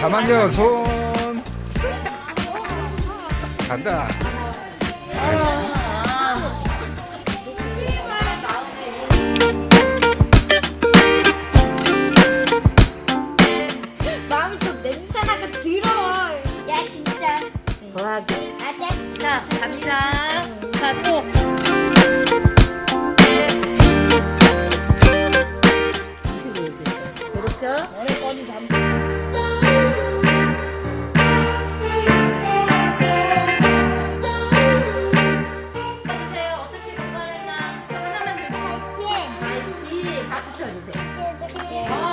잠깐만요, 손. 간다. 마음이 좀 냄새나고 더러워. 야 진짜. 더하기. 아네. 자, 갑니다. 자, 또. 그렇죠? 오래까지 잠. 一緒にで。